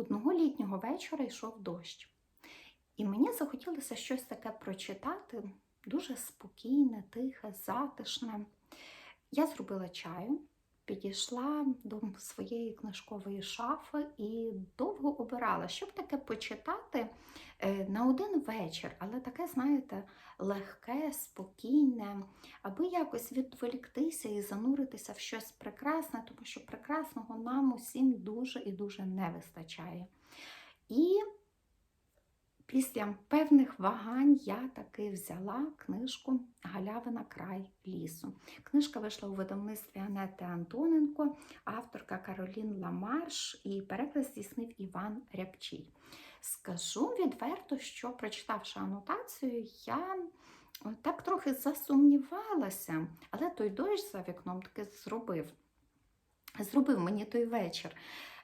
Одного літнього вечора йшов дощ. І мені захотілося щось таке прочитати, дуже спокійне, тихе, затишне. Я зробила чаю, підійшла до своєї книжкової шафи і довго обирала, щоб таке почитати на один вечір, але таке, знаєте, легке, спокійне, аби якось відволіктися і зануритися в щось прекрасне, тому що прекрасного нам усім дуже і дуже не вистачає. І після певних вагань я таки взяла книжку Галявина край лісу. Книжка вийшла у видавництві Анети Антоненко, авторка Каролін Ламарш і переклад здійснив Іван Рябчий. Скажу відверто, що прочитавши анотацію, я так трохи засумнівалася, але той дощ за вікном таки зробив. Зробив мені той вечір.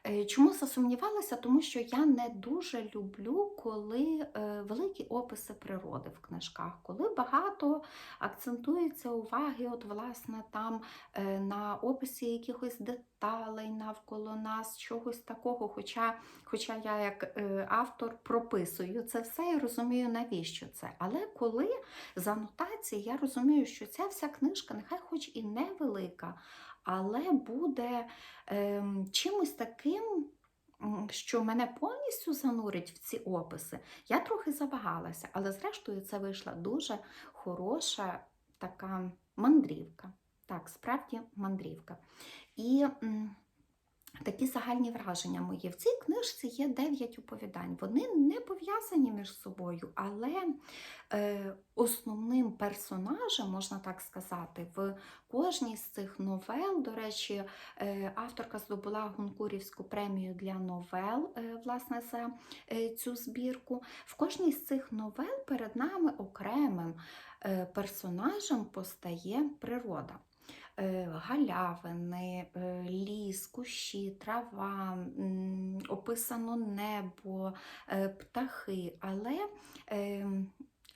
Е, Чому засумнівалася? Тому що я не дуже люблю, коли е, великі описи природи в книжках, коли багато акцентується уваги, от, власне, там е, на описі якихось деталей навколо нас, чогось такого. Хоча, хоча я, як е, автор, прописую це все і розумію, навіщо це. Але коли з анотації я розумію, що ця вся книжка, нехай хоч і невелика, але буде ем, чимось таким, що мене повністю занурить в ці описи. Я трохи завагалася, але зрештою це вийшла дуже хороша така мандрівка. Так, справді мандрівка. І такі загальні враження мої. В цій книжці є 9 оповідань. Вони не пов'язані між собою, але е, основним персонажем, можна так сказати, в кожній з цих новел, до речі, е, авторка здобула Гункурівську премію для новел е, власне, за е, цю збірку. В кожній з цих новел перед нами окремим е, персонажем постає природа. Е, Галявини, е, ліс, кущі, трава, описано небо, е, птахи. Але е,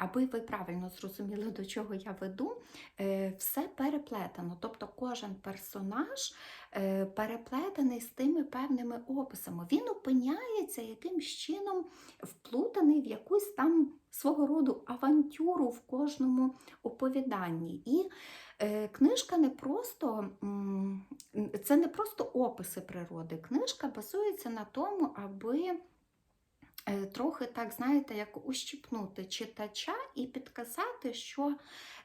аби ви правильно зрозуміли, до чого я веду, е, все переплетено. Тобто кожен персонаж е, переплетений з тими певними описами. Він опиняється якимсь чином вплутаний в якусь там свого роду авантюру в кожному оповіданні. І е, книжка не просто це не просто описи природи. Книжка базується на тому, аби трохи так, знаєте, як ущипнути читача і підказати, що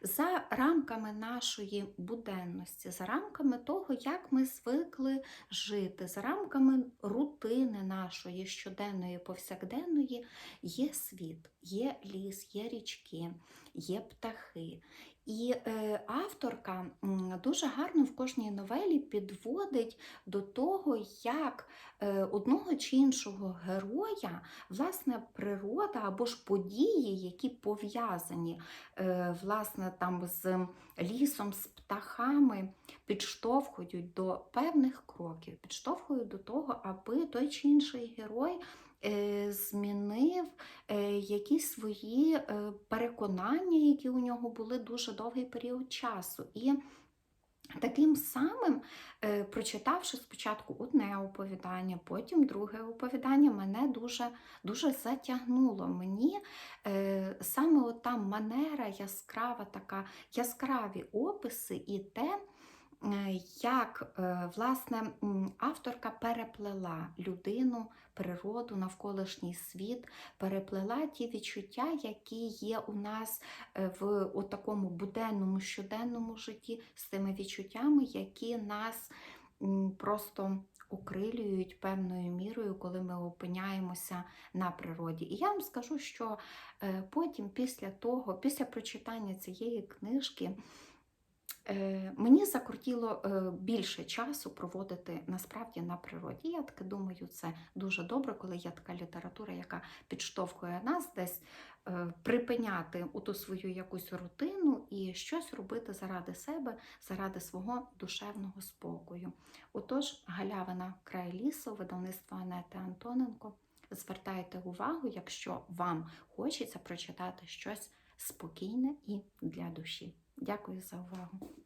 за рамками нашої буденності, за рамками того, як ми звикли жити, за рамками рутини нашої щоденної, повсякденної, є світ, є ліс, є річки, є птахи. І е, авторка дуже гарно в кожній новелі підводить до того, як е, одного чи іншого героя власне природа або ж події, які пов'язані е, власне там з лісом, з птахами, підштовхують до певних кроків, підштовхують до того, аби той чи інший герой змінив якісь свої е, переконання, які у нього були дуже довгий період часу. І Таким самим, е, прочитавши спочатку одне оповідання, потім друге оповідання, мене дуже дуже затягнуло. Мені е, саме ота манера яскрава, така яскраві описи і те, е, як е, власне авторка переплела людину, природу, навколишній світ, переплела ті відчуття, які є у нас е, в такому буденному щоденному житті, з тими відчуттями, які нас просто окрилюють певною мірою, коли ми опиняємося на природі. І я вам скажу, що е, потім, після того, після прочитання цієї книжки, Е, Мені закрутіло е, більше часу проводити насправді на природі. Я таки думаю, це дуже добре, коли є така література, яка підштовхує нас десь е, припиняти у ту свою якусь рутину і щось робити заради себе, заради свого душевного спокою. Отож, галявина край лісу, видавництво Анети Антоненко. Звертайте увагу, якщо вам хочеться прочитати щось спокійне і для душі. Дякую за увагу!